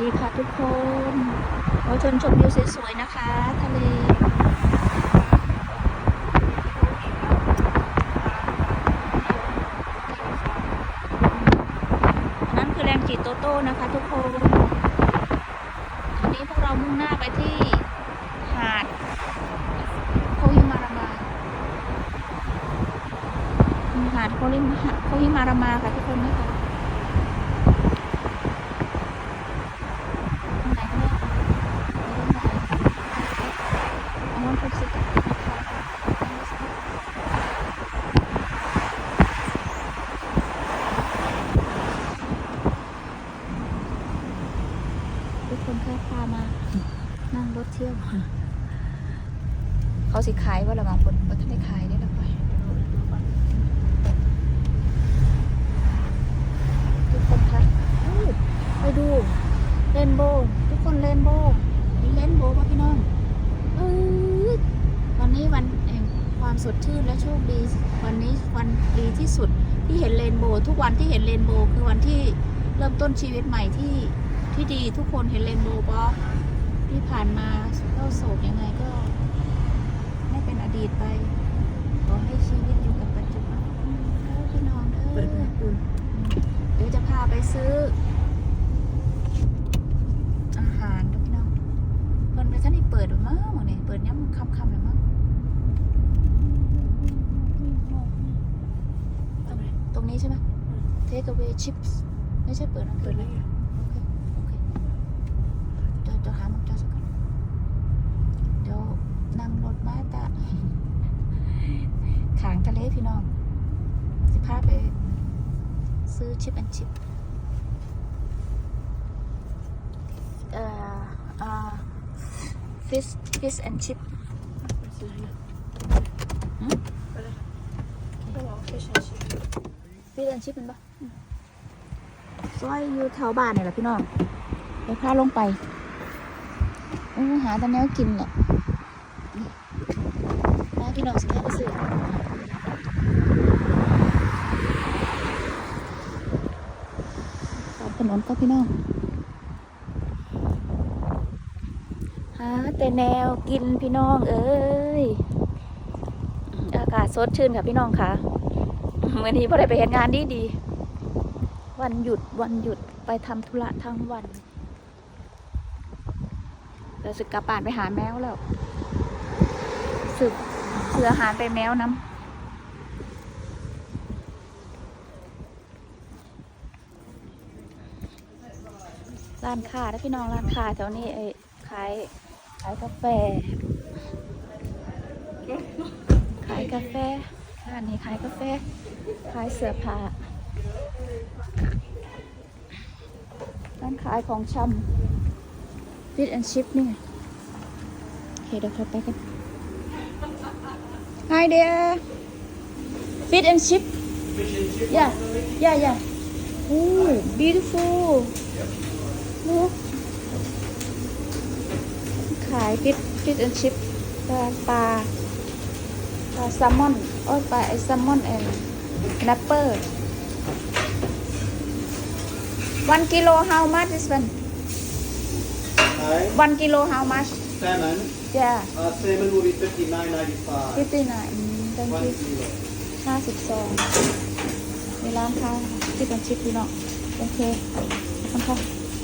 ดีค่ะทุกคนขอชนชมวิวสวยๆนะคะทะเลนั่นคือแรงจิตโตโต้นะคะทุกคนตอนนี้พวกเรามุ่งหน้าไปที่หาดโคฮิมารามาหาดโคฮิมาโคฮิมารามาค่ะทุกคนนะคะตรงไหนคะเนี่ยไม่รู้ไหน I want to see the ทุก คนแค่พามา นั่งรถเที่ยวเขาสิขายว่าละบางคนว่าท่านได้ขายได้ละไปทุกคนคะอู้ไปดูเรนโบว์ทุกคนเรนโบว์มีเรนโบว์ป่ะพี่น้องเออวันนี้วันแห่งความสดชื่นและโชคดี วันนี้วันดีที่สุดที่เห็นเรนโบว์ทุกวันที่เห็นเรนโบว์คือวันที่เริ่มต้นชีวิตใหม่ที่ ที่ดีทุกคนเห็นเรนโบว์ปะที่ผ่านมาเศร้าโศกยังไงก็ ให้เป็นอดีตไป ขอให้ชีวิตอยู่กับปัจจุบันเด้อพี่น้องเด้อเดี๋ยวจะพาไปซื้อ อาหารด้วยพี่น้องเพิ่นไปท่านนี่เปิดหรือมั้งวันนี้เปิดย้ำคำๆหรือมั้งตรงนี้ใช่ไหม take away chips ไม่ใช่เปิดนะเปิดเลยโอเคโอเคเดี๋ยวเดี๋ยวหามันเจอสักก่อนเดี๋ยวนั่งรถมาแต่ขางทะเลพี่น้องสิพาไป ซื้อชิปแอนชิปเอ่อเอ่อ fish fish and chip หืม fish and chip มันปะอืมซอยอยู่แถวบ้านนี่แหละพี่น้องไปพาลงไป อู้หาแต่แนวกินแหละมาพี่น้องสิพาไปซื้อตามถนนก็พี่น้อง หาแต่แนวกินพี่น้องเอ้ย อากาศสดชื่นค่ะพี่น้องค่ะเมื่อนี้พอได้ไปเห็นงานดีดี วันหยุดวันหยุดไปทำธุระทั้งวัน เราสึกกลับบ้านไปหาแมวแล้วสึกเสืออหารไปแมวน้ำร้านค้านะพี่น้องร้านค้าแถวนี้ไอ้ขายขายกาแฟ ขายกาแฟร้านนี้ขายกาแฟ ขายเสื้อผ้าร้านขายของชำ ฟิตแอนชิพนี่ไงโอเคเดี๋ยวเราไปกัน Hi there Fit and chip Yeah yeah yeah Oh beautiful ลูกขายฟิตฟิตแอนชิปปลาปลาปลาแซลมอนโอ้ปลาไอแซลมอนแอนนัปเปอร์ one kilo how much is one Okay. one kilo how much Salmon. yeah Uh, salmon will be fifty nine ninety five. fifty nine thank One you kilo. ห้าสิบสองในร้านค้าฟิตแอนชิปพี่น้องโอเคขอบคุณค่ะ